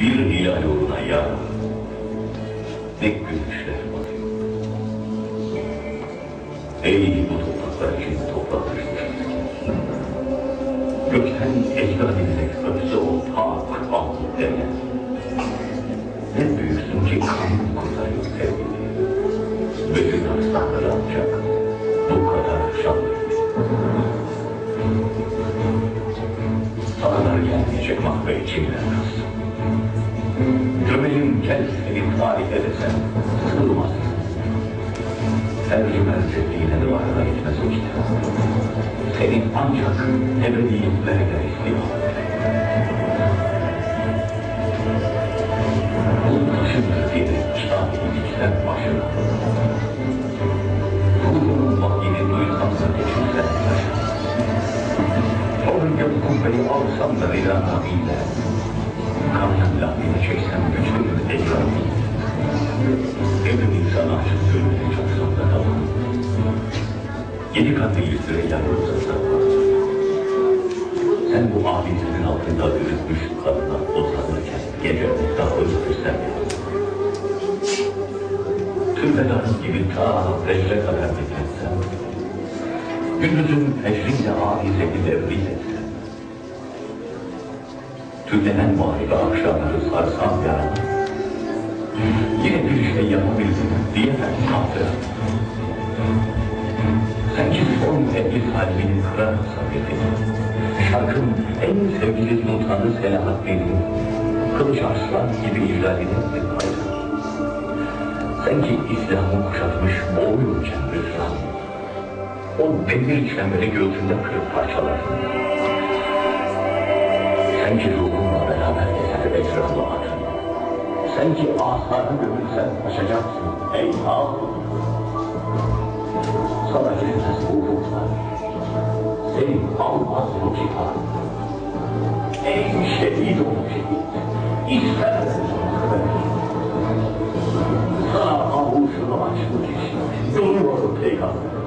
Bir hilal uğruna ya. Ne gülüşler batıyor. Ey bu topraklar için toprak düşmüştür. Gökten ecdad edilerek öpse o pak altı derler. Ne büyüksün ki kanın kurtarıyor sevgili. Bütün aslanları ancak bu kadar şanlı. Sağlar gelmeyecek mahve içimden kastım. Gömelim gel seni tarih edesem sığmaz. Her merceğine duvarına gitmez o kitap. Senin ancak ebediyetlerle istiyor. Bu taşındır diye şahidi diksen başına. Ruhunun vahyini duysam da geçirsen başına. O gök kubbeyi alsam da bir anlamıyla. Kanın lafını çeksem bütün ekranı. Evin insana aşık sürmeye çalışsam da tamam. Yedi katlı yüzüyle uzatsak Sen bu abinizin altında ürütmüş kadına uzanırken gece daha öldürsen ya. Türbedarın gibi ta fecre kadar bekletsem. Gündüzün fecriyle ahizeyi devriletsem. Tüllenen muharebe akşamları sarsam yaramaz. Yine bir şey yapabildim diyemem kaldı. Sanki son evli kalbini kırar sabredin. Şarkım en sevgili sultanı Selahaddin'in kılıç arslan gibi ihlal edildi payda. Sanki İslam'ı kuşatmış boğuyurken rüzgar. O demir çemberi göğsünde kırıp parçalar. Sanki ruhumla beraber gezer etrafı atın. Sen ki asarı gömülsen taşacaksın ey Harun. Sana gelmez bu ufuklar. Seni almaz bu cihan. Ey şehit ol şehit. İster Sana avuşunu açmış. Bilmiyorum peygamber.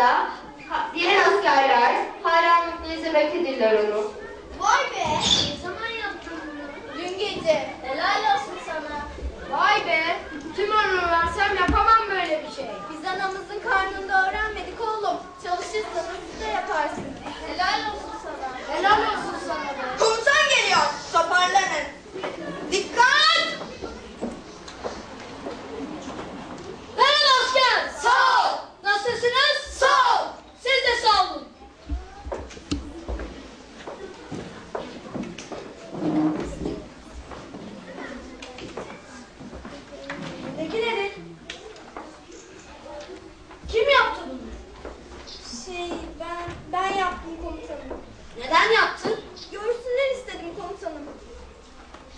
Sırada diğer askerler hayranlıkla izlemektedirler onu. Vay be! Ne zaman yaptın bunu? Dün gece. Helal olsun sana. Vay be! Tüm ömrümü versem yapamam böyle bir şey. Biz anamızın karnında öğrenmedik oğlum. Çalışırsanız siz de yaparsınız. Helal olsun sana. Helal olsun sana be. Komutan geliyor. Toparlanın. Dikkat! Merhaba asker. Sağ ol. Nasılsınız? Sağ ol. Siz de sağ olun. Peki nedir? Kim yaptı bunu? Şey ben ben yaptım komutanım. Neden yaptın? Görsünler istedim komutanım.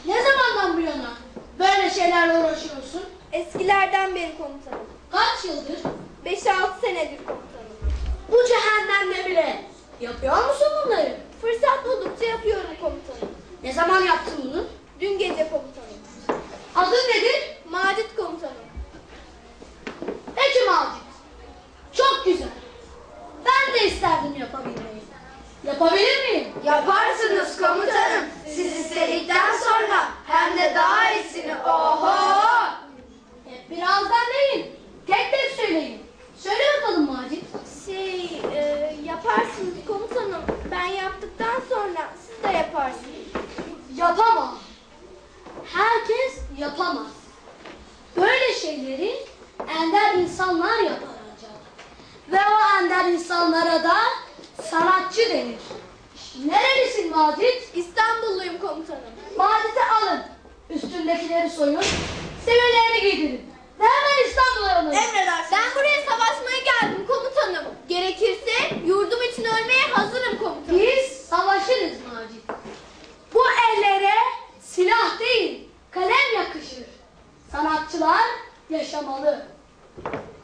Ne zamandan bu yana böyle şeylerle uğraşıyorsun? Eskilerden beri komutanım. Kaç yıldır? 5-6 senedir komutanım. Bu cehennemde bile yapıyor musun bunları? Fırsat buldukça yapıyorum komutanım. Ne zaman yaptın bunu? Dün gece komutanım. Adın nedir? Macit komutanım. Peki Macit. Çok güzel. Ben de isterdim yapabilmeyi. Yapabilir miyim? Yaparsınız komutanım. Siz istedikten sonra hem de daha iyisini. Oho! Hep birazdan değil. Tek tek söyleyin. Söyle bakalım Macit. Şey e, yaparsınız komutanım. Ben yaptıktan sonra siz de yaparsınız. Yapamam. Herkes yapamaz. Böyle şeyleri ender insanlar yapar ancak. Ve o ender insanlara da sanatçı denir. Nerelisin Macit? İstanbulluyum komutanım. Macit'i alın. Üstündekileri soyun. Semirlerini giydirin. Ve hemen İstanbul'a alın. Emredersiniz. Ben buraya savaşmaya geldim komutanım. Gerekirse yurdum için ölmeye hazırım ので